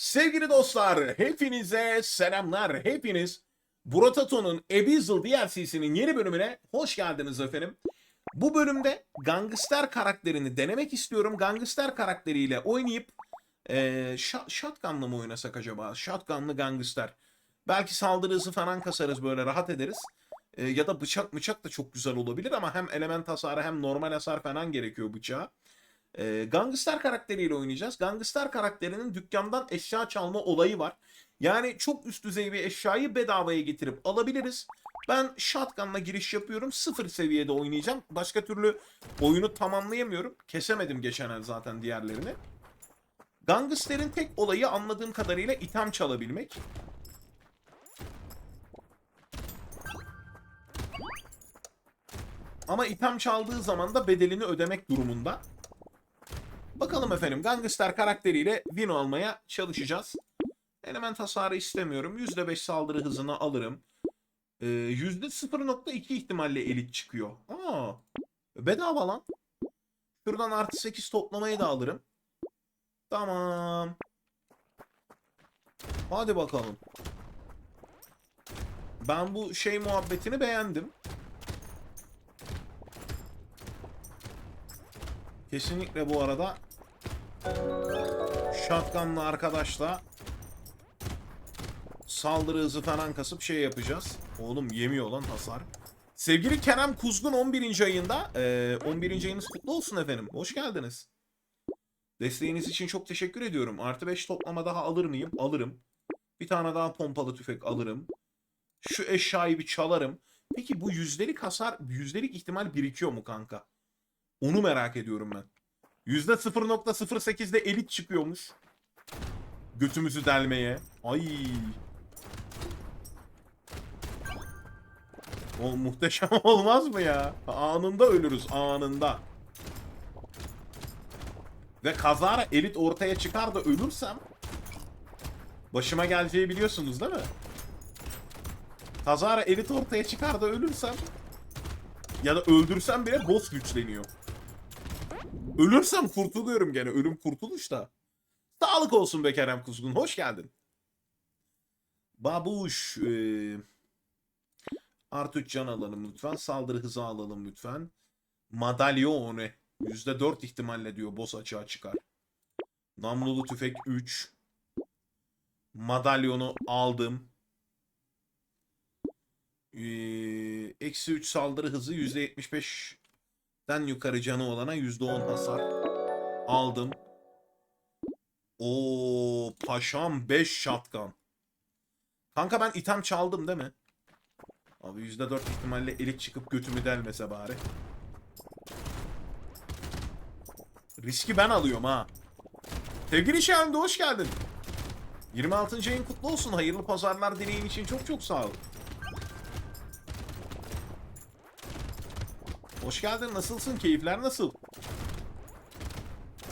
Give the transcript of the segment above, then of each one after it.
Sevgili dostlar, hepinize selamlar. Hepiniz Burotato'nun Abyssal DLC'sinin yeni bölümüne hoş geldiniz efendim. Bu bölümde Gangster karakterini denemek istiyorum. Gangster karakteriyle oynayıp şa- Shotgun'la mı oynasak acaba? Shotgun'lı Gangster. Belki saldırı hızı falan kasarız böyle rahat ederiz. Eee, ya da bıçak bıçak da çok güzel olabilir ama hem element hasarı hem normal hasar falan gerekiyor bıçağa. Ee, gangster karakteriyle oynayacağız. Gangster karakterinin dükkandan eşya çalma olayı var. Yani çok üst düzey bir eşyayı bedavaya getirip alabiliriz. Ben shotgun'la giriş yapıyorum. Sıfır seviyede oynayacağım. Başka türlü oyunu tamamlayamıyorum. Kesemedim geçen el zaten diğerlerini. Gangster'in tek olayı anladığım kadarıyla item çalabilmek. Ama item çaldığı zaman da bedelini ödemek durumunda. Bakalım efendim Gangster karakteriyle win almaya çalışacağız. Element hasarı istemiyorum. %5 saldırı hızını alırım. Ee, %0.2 ihtimalle elit çıkıyor. Aa, bedava lan. Şuradan artı 8 toplamayı da alırım. Tamam. Hadi bakalım. Ben bu şey muhabbetini beğendim. Kesinlikle bu arada Shotgun'la arkadaşla saldırı hızı falan kasıp şey yapacağız. Oğlum yemiyor lan hasar. Sevgili Kerem Kuzgun 11. ayında. Ee, 11. ayınız kutlu olsun efendim. Hoş geldiniz. Desteğiniz için çok teşekkür ediyorum. Artı 5 toplama daha alır mıyım? Alırım. Bir tane daha pompalı tüfek alırım. Şu eşyayı bir çalarım. Peki bu yüzdelik hasar, yüzdelik ihtimal birikiyor mu kanka? Onu merak ediyorum ben. %0.08'de elit çıkıyormuş. Götümüzü delmeye. Ay. O muhteşem olmaz mı ya? Anında ölürüz anında. Ve kazara elit ortaya çıkar da ölürsem başıma geleceği biliyorsunuz değil mi? Kazara elit ortaya çıkar da ölürsem ya da öldürsem bile boss güçleniyor. Ölürsem kurtuluyorum gene. Ölüm kurtuluş da. Sağlık olsun be Kerem Kuzgun. Hoş geldin. Babuş. E, artı 3 can alalım lütfen. Saldırı hızı alalım lütfen. Madalyone. %4 ihtimalle diyor boss açığa çıkar. Namlulu tüfek 3. Madalyonu aldım. Ee, Eksi 3 saldırı hızı %75 den yukarı canı olana %10 hasar aldım. O paşam 5 shotgun. Kanka ben item çaldım değil mi? Abi %4 ihtimalle elik çıkıp götümü delmese bari. Riski ben alıyorum ha. Sevgili Şahin hoş geldin. 26. ayın kutlu olsun. Hayırlı pazarlar dileğin için çok çok sağ ol. Hoş geldin. Nasılsın? Keyifler nasıl?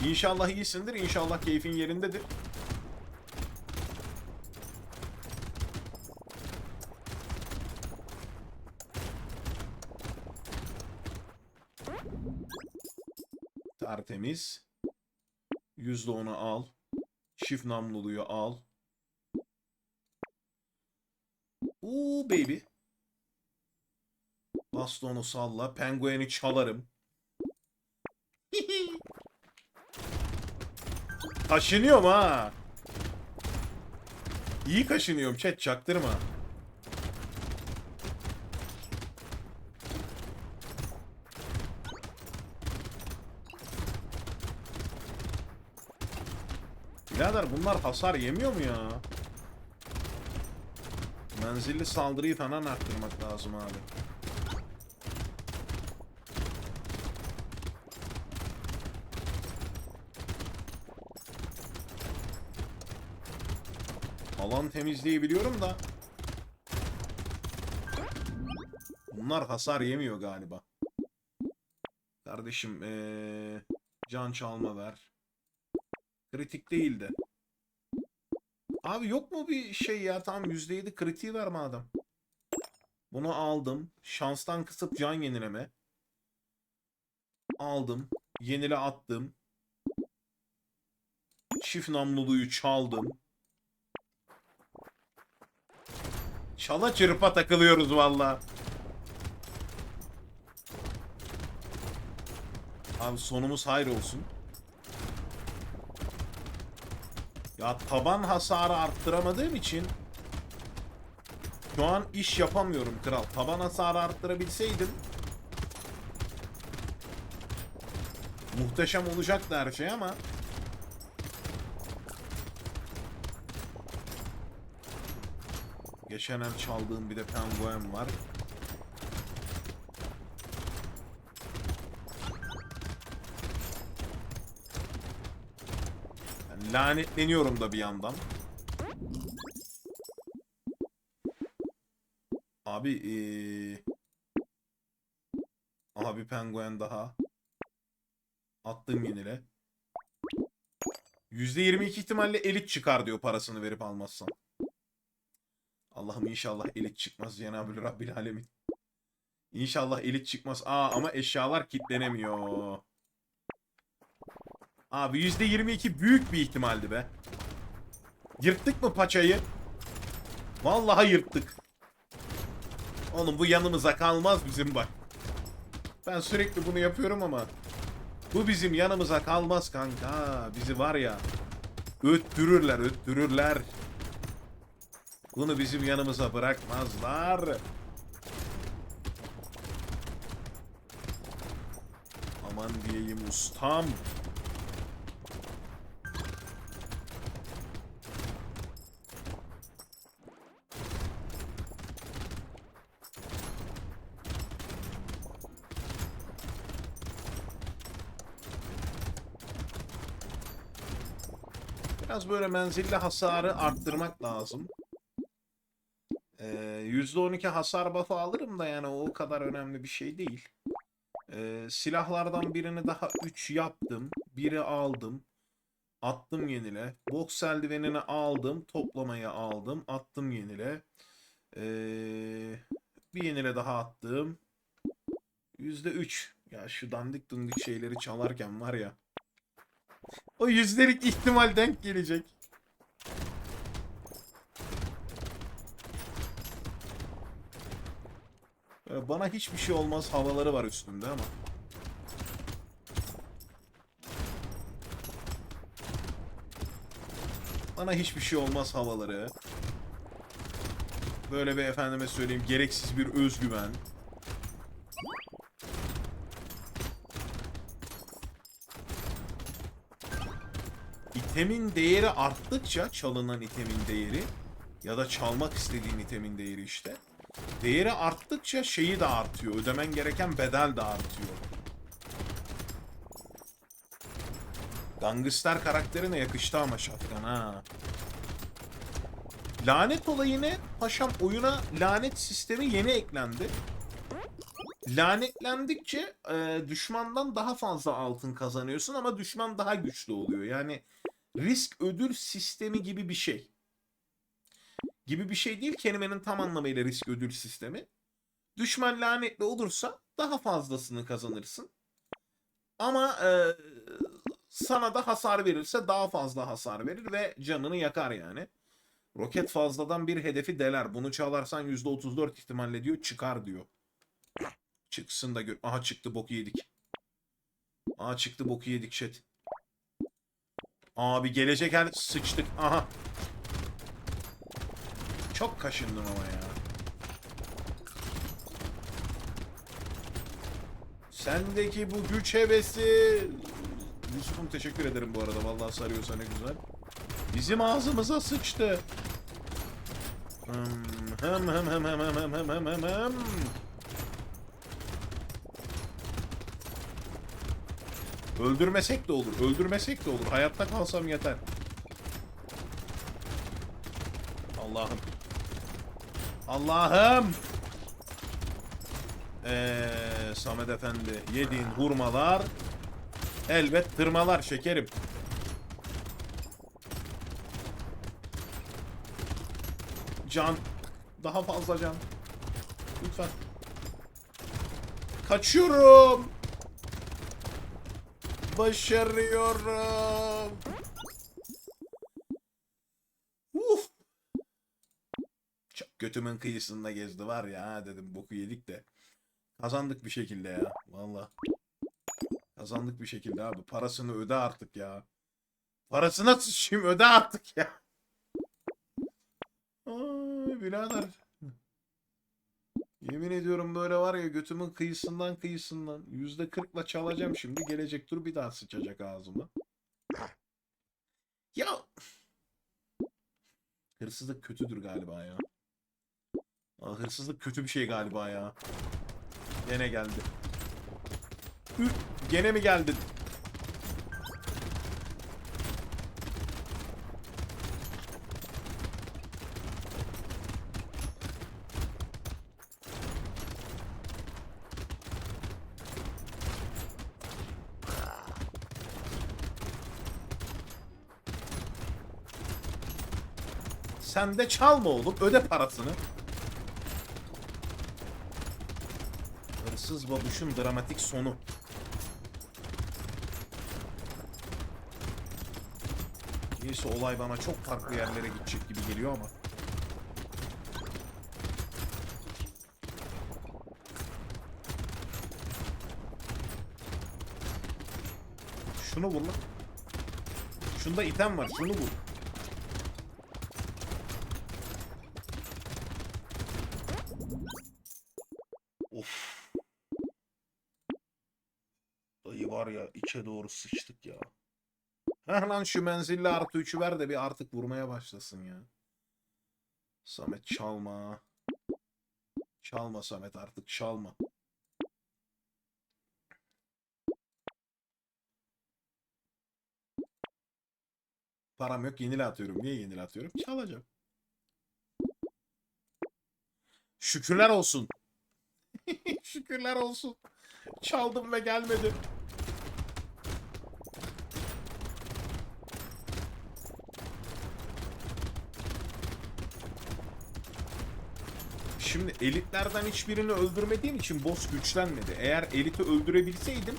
İnşallah iyisindir. İnşallah keyfin yerindedir. Tertemiz. %10'u al. Çift namluluyu al. Uuu baby. Bastonu salla. Pengueni çalarım. Kaşınıyorum ha. İyi kaşınıyorum chat çaktırma. Birader bunlar hasar yemiyor mu ya? Menzilli saldırıyı falan arttırmak lazım abi. Alan temizliği biliyorum da. Bunlar hasar yemiyor galiba. Kardeşim ee, can çalma ver. Kritik değildi. Abi yok mu bir şey ya? Tamam %7 kritiği ver madem. Bunu aldım. Şanstan kısıp can yenileme. Aldım. Yenile attım. Çift namluluyu çaldım. Çala çırpa takılıyoruz valla. Abi sonumuz hayır olsun. Ya taban hasarı arttıramadığım için şu an iş yapamıyorum kral. Taban hasarı arttırabilseydim muhteşem olacaktı her şey ama Geçen el çaldığım bir de penguen var. Yani lanetleniyorum da bir yandan. Abi ee... Aha penguen daha. Attım yenile. %22 ihtimalle elit çıkar diyor parasını verip almazsan. Allah'ım inşallah elit çıkmaz Cenab-ı Rabbil Alemin. İnşallah elit çıkmaz. Aa ama eşyalar kilitlenemiyor. Abi %22 büyük bir ihtimaldi be. Yırttık mı paçayı? Vallahi yırttık. Oğlum bu yanımıza kalmaz bizim bak. Ben sürekli bunu yapıyorum ama bu bizim yanımıza kalmaz kanka. Bizi var ya öttürürler, öttürürler. Bunu bizim yanımıza bırakmazlar. Aman diyeyim ustam. Biraz böyle menzilli hasarı arttırmak lazım. Ee, %12 hasar buff'ı alırım da yani o kadar önemli bir şey değil. Ee, silahlardan birini daha 3 yaptım. Biri aldım. Attım yenile. Box eldivenini aldım. Toplamayı aldım. Attım yenile. Ee, bir yenile daha attım. %3. Ya şu dandik dundik şeyleri çalarken var ya. O yüzdelik ihtimal denk gelecek. Bana hiçbir şey olmaz havaları var üstünde ama. Bana hiçbir şey olmaz havaları. Böyle bir efendime söyleyeyim gereksiz bir özgüven. İtemin değeri arttıkça çalınan itemin değeri ya da çalmak istediğin itemin değeri işte. Değeri arttıkça şeyi de artıyor. Ödemen gereken bedel de artıyor. Gangster karakterine yakıştı ama şatkan ha. Lanet olayını paşam oyuna lanet sistemi yeni eklendi. Lanetlendikçe e, düşmandan daha fazla altın kazanıyorsun ama düşman daha güçlü oluyor. Yani risk ödül sistemi gibi bir şey gibi bir şey değil kelimenin tam anlamıyla risk ödül sistemi. Düşman lanetli olursa daha fazlasını kazanırsın. Ama e, sana da hasar verirse daha fazla hasar verir ve canını yakar yani. Roket fazladan bir hedefi deler. Bunu çalarsan %34 ihtimalle diyor çıkar diyor. Çıksın da gör. Aha çıktı boku yedik. Aha çıktı boku yedik chat. Abi gelecek her sıçtık. Aha. Çok kaşındım ama ya. Sendeki bu güç hevesi... Yusuf'um teşekkür ederim bu arada. Vallahi sarıyorsa ne güzel. Bizim ağzımıza sıçtı. Hım hım hım hım hım hım hım hım hım hım. Öldürmesek de olur. Öldürmesek de olur. Hayatta kalsam yeter. Allah'ım. Allah'ım. Eee Samet Efendi yediğin hurmalar elbet tırmalar şekerim. Can. Daha fazla can. Lütfen. Kaçıyorum. Başarıyorum. Uf. Çok götümün kıyısında gezdi var ya dedim boku yedik de. Kazandık bir şekilde ya. Valla. Kazandık bir şekilde abi. Parasını öde artık ya. Parasına sıçayım öde artık ya. Ay birader. Yemin ediyorum böyle var ya götümün kıyısından kıyısından yüzde kırkla çalacağım şimdi. Gelecek tur bir daha sıçacak ağzıma. Ya hırsızlık kötüdür galiba ya. Aa, hırsızlık kötü bir şey galiba ya. Gene geldi. Ü, gene mi geldin? Sen de çalma oğlum. Öde parasını. Hırsız babuşun dramatik sonu. Neyse olay bana çok farklı yerlere gidecek gibi geliyor ama. Şunu vur lan. Şunda item var. Şunu vur. Var ya içe doğru sıçtık ya. Heh lan şu menzilli artı 3'ü ver de bir artık vurmaya başlasın ya. Samet çalma. Çalma Samet artık çalma. Param yok yenile atıyorum. Niye yenile atıyorum? Çalacağım. Şükürler olsun. Şükürler olsun. Çaldım ve gelmedi. Şimdi elitlerden hiçbirini öldürmediğim için boss güçlenmedi. Eğer eliti öldürebilseydim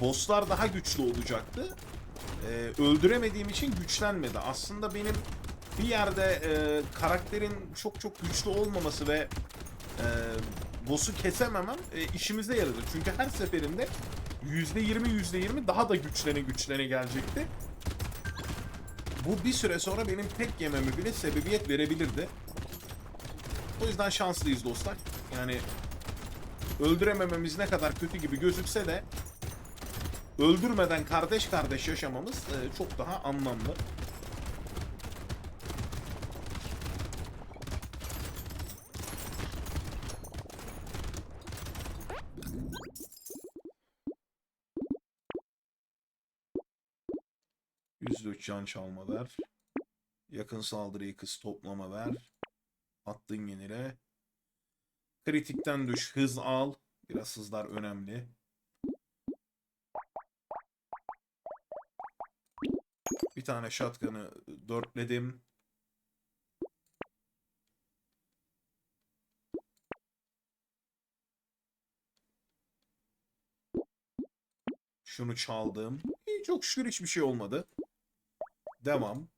bosslar daha güçlü olacaktı. Ee, öldüremediğim için güçlenmedi. Aslında benim bir yerde e, karakterin çok çok güçlü olmaması ve e, boss'u kesememem e, işimize yaradı. Çünkü her seferinde %20 %20 daha da güçlene güçlene gelecekti. Bu bir süre sonra benim tek yememe bile sebebiyet verebilirdi. O yüzden şanslıyız dostlar. Yani öldüremememiz ne kadar kötü gibi gözükse de öldürmeden kardeş kardeş yaşamamız e, çok daha anlamlı. %3 can çalma ver. Yakın saldırıyı kıs toplama ver. Attın yenile. Kritikten düş. Hız al. Biraz hızlar önemli. Bir tane shotgun'ı dörtledim. Şunu çaldım. İyi, çok şükür hiçbir şey olmadı. Devam.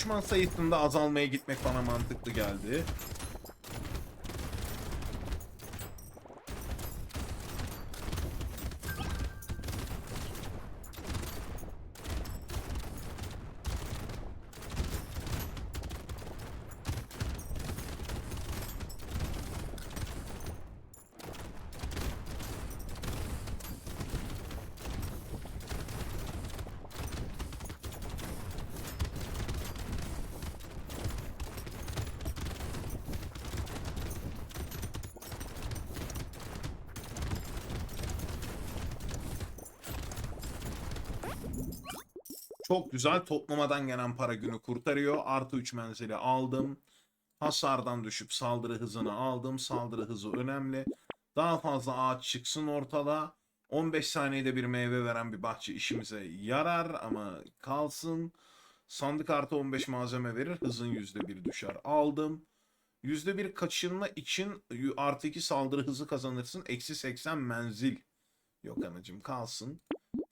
Düşman sayısında azalmaya gitmek bana mantıklı geldi. Çok güzel toplamadan gelen para günü kurtarıyor. Artı 3 menzili aldım. Hasardan düşüp saldırı hızını aldım. Saldırı hızı önemli. Daha fazla ağaç çıksın ortada. 15 saniyede bir meyve veren bir bahçe işimize yarar ama kalsın. Sandık artı 15 malzeme verir. Hızın %1 düşer. Aldım. %1 kaçınma için artı 2 saldırı hızı kazanırsın. Eksi 80 menzil. Yok anacım kalsın.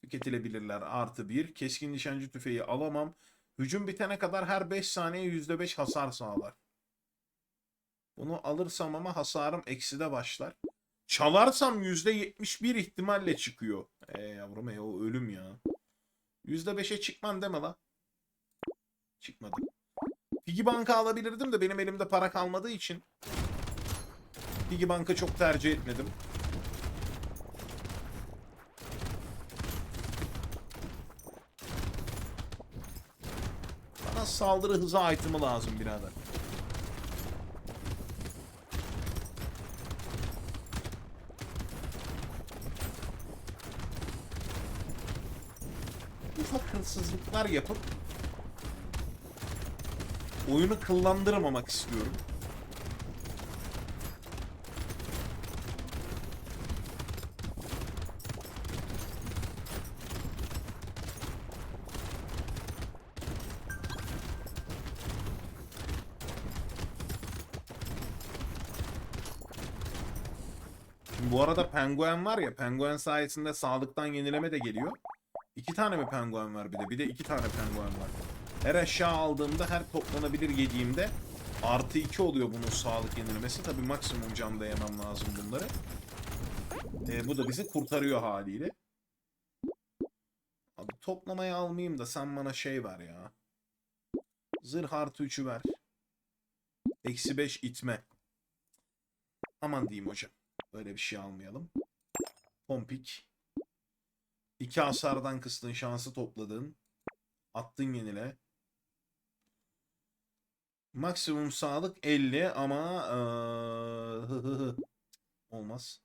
Tüketilebilirler artı 1. Keskin nişancı tüfeği alamam. Hücum bitene kadar her 5 saniye %5 hasar sağlar. Bunu alırsam ama hasarım ekside başlar. Çalarsam %71 ihtimalle çıkıyor. E yavrum e o ölüm ya. %5'e çıkman deme la. Çıkmadı. Piggy Bank'ı alabilirdim de benim elimde para kalmadığı için Piggy Bank'ı çok tercih etmedim. Bana saldırı hızı item'ı lazım birader. Ufak hırsızlıklar yapıp oyunu kıllandırmamak istiyorum. Arada penguen var ya, penguen sayesinde sağlıktan yenileme de geliyor. İki tane mi penguen var bir de? Bir de iki tane penguen var. Her eşya aldığımda, her toplanabilir yediğimde artı iki oluyor bunun sağlık yenilemesi. Tabi maksimum canda yemem lazım bunları. Ee, bu da bizi kurtarıyor haliyle. Abi toplamayı almayayım da sen bana şey ver ya. Zırh artı 3'ü ver. Eksi 5 itme. Aman diyeyim hocam. Böyle bir şey almayalım. Pompik. İki hasardan kıstın şansı topladın. Attın yenile. Maksimum sağlık 50 ama hı. olmaz.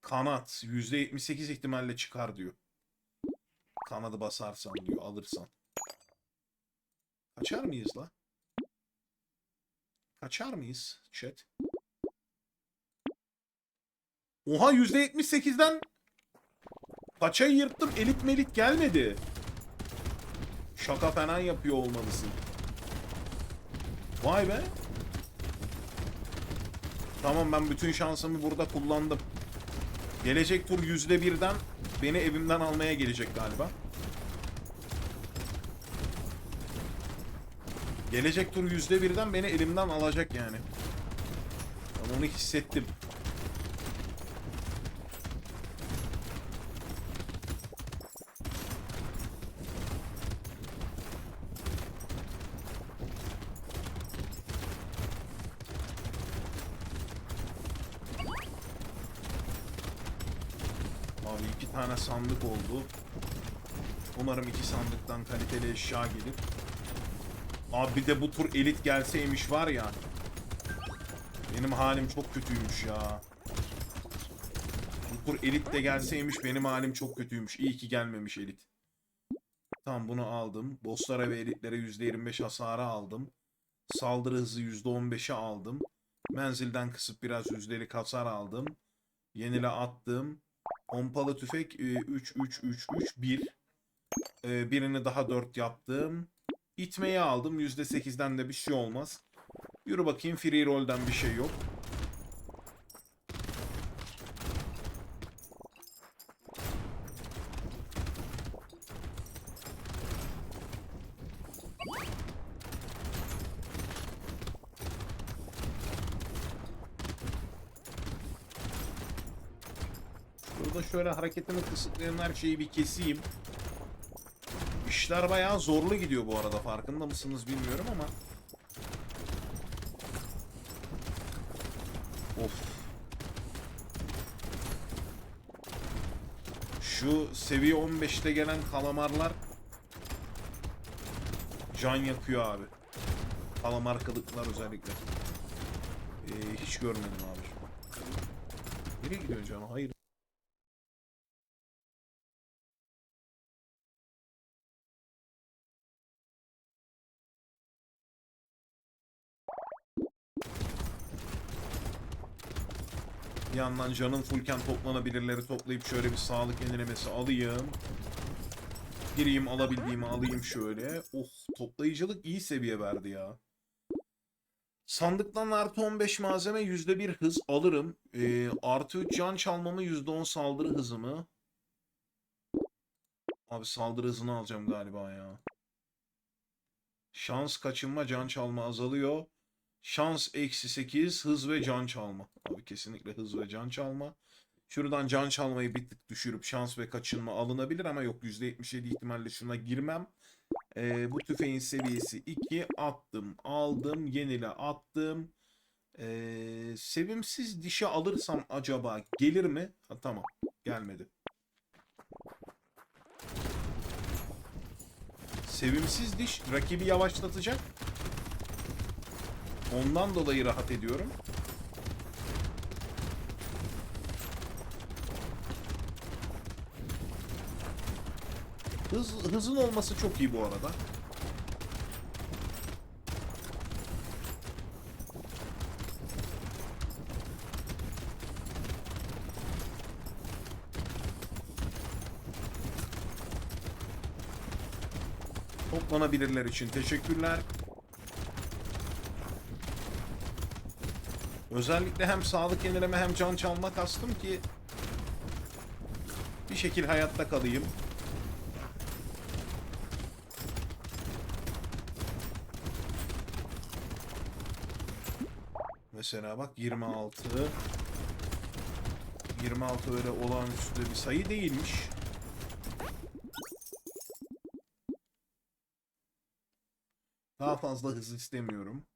Kanat %78 ihtimalle çıkar diyor. Kanadı basarsan diyor alırsan. Kaçar mıyız la? Kaçar mıyız chat? Oha %78'den paçayı yırttım elit melit gelmedi. Şaka falan yapıyor olmalısın. Vay be. Tamam ben bütün şansımı burada kullandım. Gelecek tur yüzde birden beni evimden almaya gelecek galiba. Gelecek tur yüzde birden beni elimden alacak yani. Ben onu hissettim. Abi iki tane sandık oldu. Umarım iki sandıktan kaliteli eşya gelir. Abi bir de bu tur elit gelseymiş var ya. Benim halim çok kötüymüş ya. Bu tur elit de gelseymiş benim halim çok kötüymüş. İyi ki gelmemiş elit. Tamam bunu aldım. Bosslara ve elitlere %25 hasarı aldım. Saldırı hızı %15'i aldım. Menzilden kısıp biraz yüzdelik hasar aldım. Yenile attım. Pompalı tüfek 3 3 3 3 1. Birini daha 4 yaptım. İtmeyi aldım. %8'den de bir şey olmaz. Yürü bakayım free roll'den bir şey yok. Hareketimi kısıtlayan her şeyi bir keseyim. İşler bayağı zorlu gidiyor bu arada farkında mısınız bilmiyorum ama. Of. Şu seviye 15'te gelen kalamarlar can yakıyor abi. Kalamar kılıklar özellikle. Ee, hiç görmedim abi. Nereye gidiyorsun canım? Hayır. Bir yandan canım fullken toplanabilirleri toplayıp şöyle bir sağlık yenilemesi alayım. gireyim alabildiğimi alayım şöyle. Oh toplayıcılık iyi seviye verdi ya. Sandıktan artı 15 malzeme %1 hız alırım. Ee, artı 3 can çalmamı %10 saldırı hızımı. Abi saldırı hızını alacağım galiba ya. Şans kaçınma can çalma azalıyor. Şans eksi 8 hız ve can çalma. Abi kesinlikle hız ve can çalma. Şuradan can çalmayı bir tık düşürüp şans ve kaçınma alınabilir ama yok %77 ihtimalle şuna girmem. Ee, bu tüfeğin seviyesi 2 attım aldım yenile attım. Ee, sevimsiz dişi alırsam acaba gelir mi? Ha, tamam gelmedi. Sevimsiz diş rakibi yavaşlatacak. Ondan dolayı rahat ediyorum. Hız, hızın olması çok iyi bu arada. Toplanabilirler için teşekkürler. Özellikle hem sağlık yenileme hem can çalma kastım ki bir şekil hayatta kalayım. Mesela bak 26. 26 öyle olağanüstü bir sayı değilmiş. Daha fazla hız istemiyorum.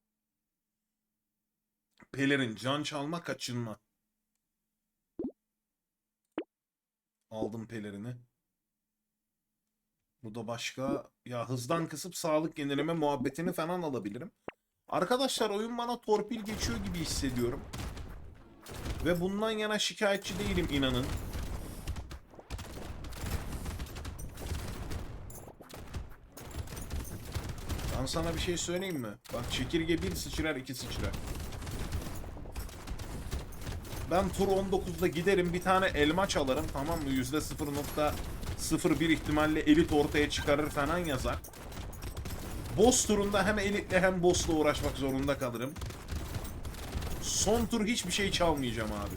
Pelerin can çalma kaçınma. Aldım pelerini. Bu da başka. Ya hızdan kısıp sağlık yenileme muhabbetini falan alabilirim. Arkadaşlar oyun bana torpil geçiyor gibi hissediyorum. Ve bundan yana şikayetçi değilim inanın. Ben sana bir şey söyleyeyim mi? Bak çekirge bir sıçrar iki sıçrar. Ben tur 19'da giderim bir tane elma çalarım tamam mı? %0.01 ihtimalle elit ortaya çıkarır falan yazar. Boss turunda hem elitle hem boss'la uğraşmak zorunda kalırım. Son tur hiçbir şey çalmayacağım abi.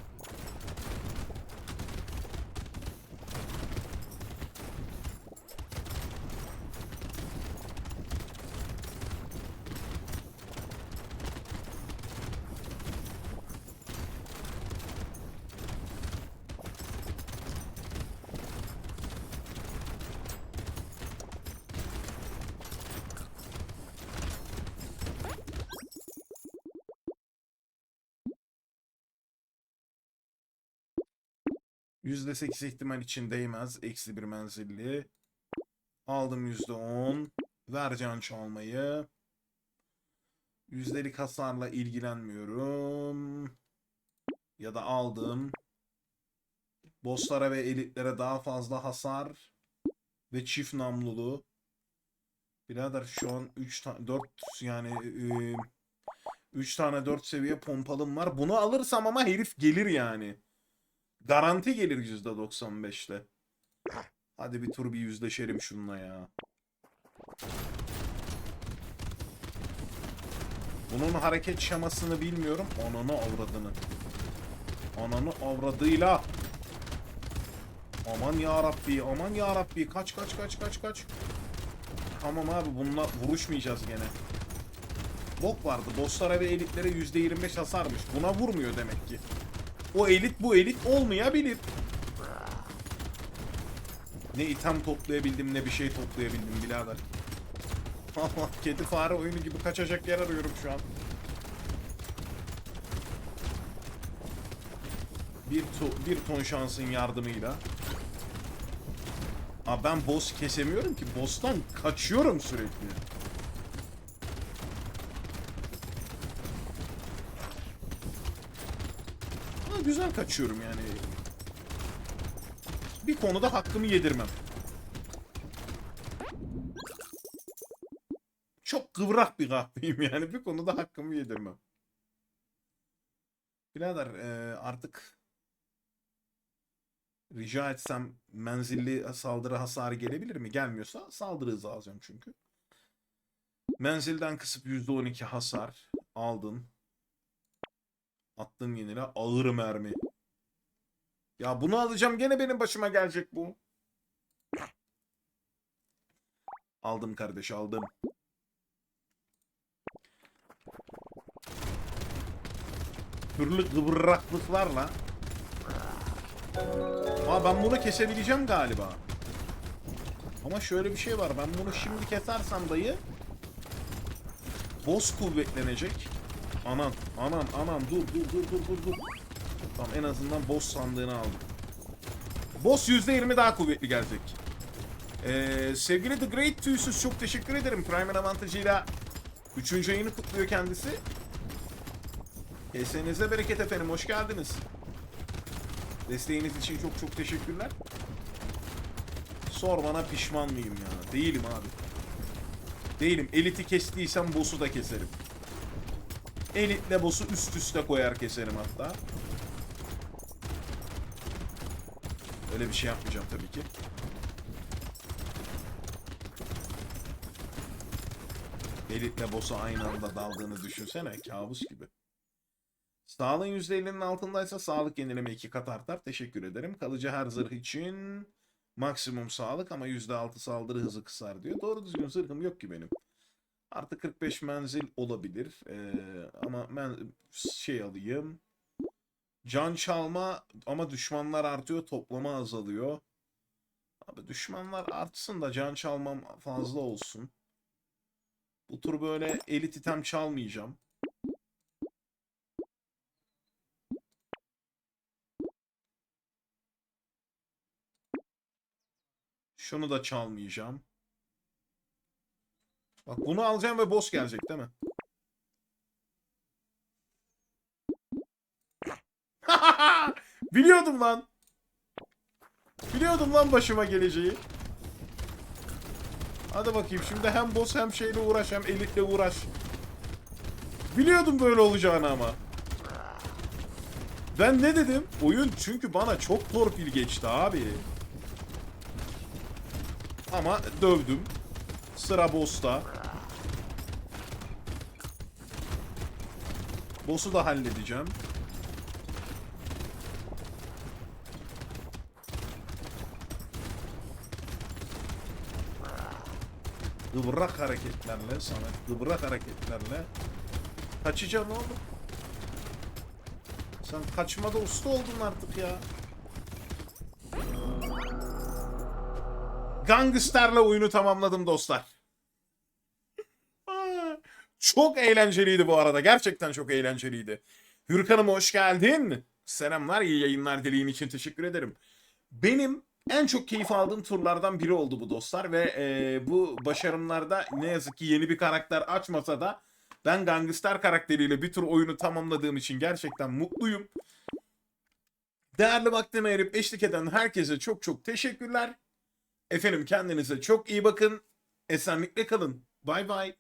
%8 ihtimal için değmez. Eksi bir menzilli. Aldım %10. Ver can çalmayı. Yüzdelik hasarla ilgilenmiyorum. Ya da aldım. Bosslara ve elitlere daha fazla hasar. Ve çift namlulu. Birader şu an 3 tane 4 yani 3 tane 4 seviye pompalım var. Bunu alırsam ama herif gelir yani. Garanti gelir %95'le. Hadi bir tur bir yüzleşelim şununla ya. Bunun hareket şemasını bilmiyorum. Ananı avradını. Ananı avradıyla. Aman ya Rabbi, aman ya Rabbi. Kaç kaç kaç kaç kaç. Tamam abi bununla vuruşmayacağız gene. Bok vardı. Bosslara ve elitlere %25 hasarmış. Buna vurmuyor demek ki. O elit bu elit olmayabilir. Ne item toplayabildim ne bir şey toplayabildim birader. Allah kedi fare oyunu gibi kaçacak yer arıyorum şu an. Bir, to bir ton şansın yardımıyla. Aa, ben boss kesemiyorum ki. Boss'tan kaçıyorum sürekli. Güzel kaçıyorum yani. Bir konuda hakkımı yedirmem. Çok kıvrak bir kahveyim yani. Bir konuda hakkımı yedirmem. Birader eee, artık Rica etsem menzilli saldırı hasarı gelebilir mi? Gelmiyorsa saldırı hızı alacağım çünkü. Menzilden kısıp %12 hasar aldın. Attın yenile ağır mermi. Ya bunu alacağım gene benim başıma gelecek bu. Aldım kardeş aldım. Türlü kıvırraklıklarla. Aa ben bunu kesebileceğim galiba. Ama şöyle bir şey var. Ben bunu şimdi kesersem dayı boss kuvvetlenecek. Anan, anan, anan dur dur dur dur dur. Tamam en azından boss sandığını aldım. Boss %20 daha kuvvetli gelecek. Ee, sevgili The Great Tüysüz çok teşekkür ederim. Prime'ın avantajıyla 3. ayını kutluyor kendisi. Kesenize bereket efendim. Hoş geldiniz. Desteğiniz için çok çok teşekkürler. Sor bana pişman mıyım ya? Değilim abi. Değilim. Eliti kestiysem boss'u da keserim. Elitle boss'u üst üste koyar keserim hatta. Öyle bir şey yapmayacağım tabii ki. Elitle boss'a aynı anda daldığını düşünsene. Kabus gibi. Sağlığın %50'nin altındaysa sağlık yenileme 2 kat artar. Teşekkür ederim. Kalıcı her zırh için maksimum sağlık ama %6 saldırı hızı kısar diyor. Doğru düzgün zırhım yok ki benim. Artı 45 menzil olabilir. Ee, ama ben şey alayım. Can çalma ama düşmanlar artıyor. Toplama azalıyor. Abi düşmanlar artsın da can çalmam fazla olsun. Bu tur böyle elit item çalmayacağım. Şunu da çalmayacağım. Bak bunu alacağım ve boss gelecek değil mi? Biliyordum lan. Biliyordum lan başıma geleceği. Hadi bakayım şimdi hem boss hem şeyle uğraş hem elitle uğraş. Biliyordum böyle olacağını ama. Ben ne dedim? Oyun çünkü bana çok torpil geçti abi. Ama dövdüm. Sıra boss'ta. Boss'u da halledeceğim. Kıvrak hareketlerle sana kıvrak hareketlerle kaçacaksın oğlum. Sen kaçmada usta oldun artık ya. Gangster'la oyunu tamamladım dostlar. Çok eğlenceliydi bu arada. Gerçekten çok eğlenceliydi. Hürkan'ım hoş geldin. Selamlar, iyi yayınlar dileğin için teşekkür ederim. Benim en çok keyif aldığım turlardan biri oldu bu dostlar ve e, bu başarımlarda ne yazık ki yeni bir karakter açmasa da ben Gangster karakteriyle bir tur oyunu tamamladığım için gerçekten mutluyum. Değerli vaktimi ayırıp eşlik eden herkese çok çok teşekkürler. Efendim kendinize çok iyi bakın. Esenlikle kalın. Bay bay.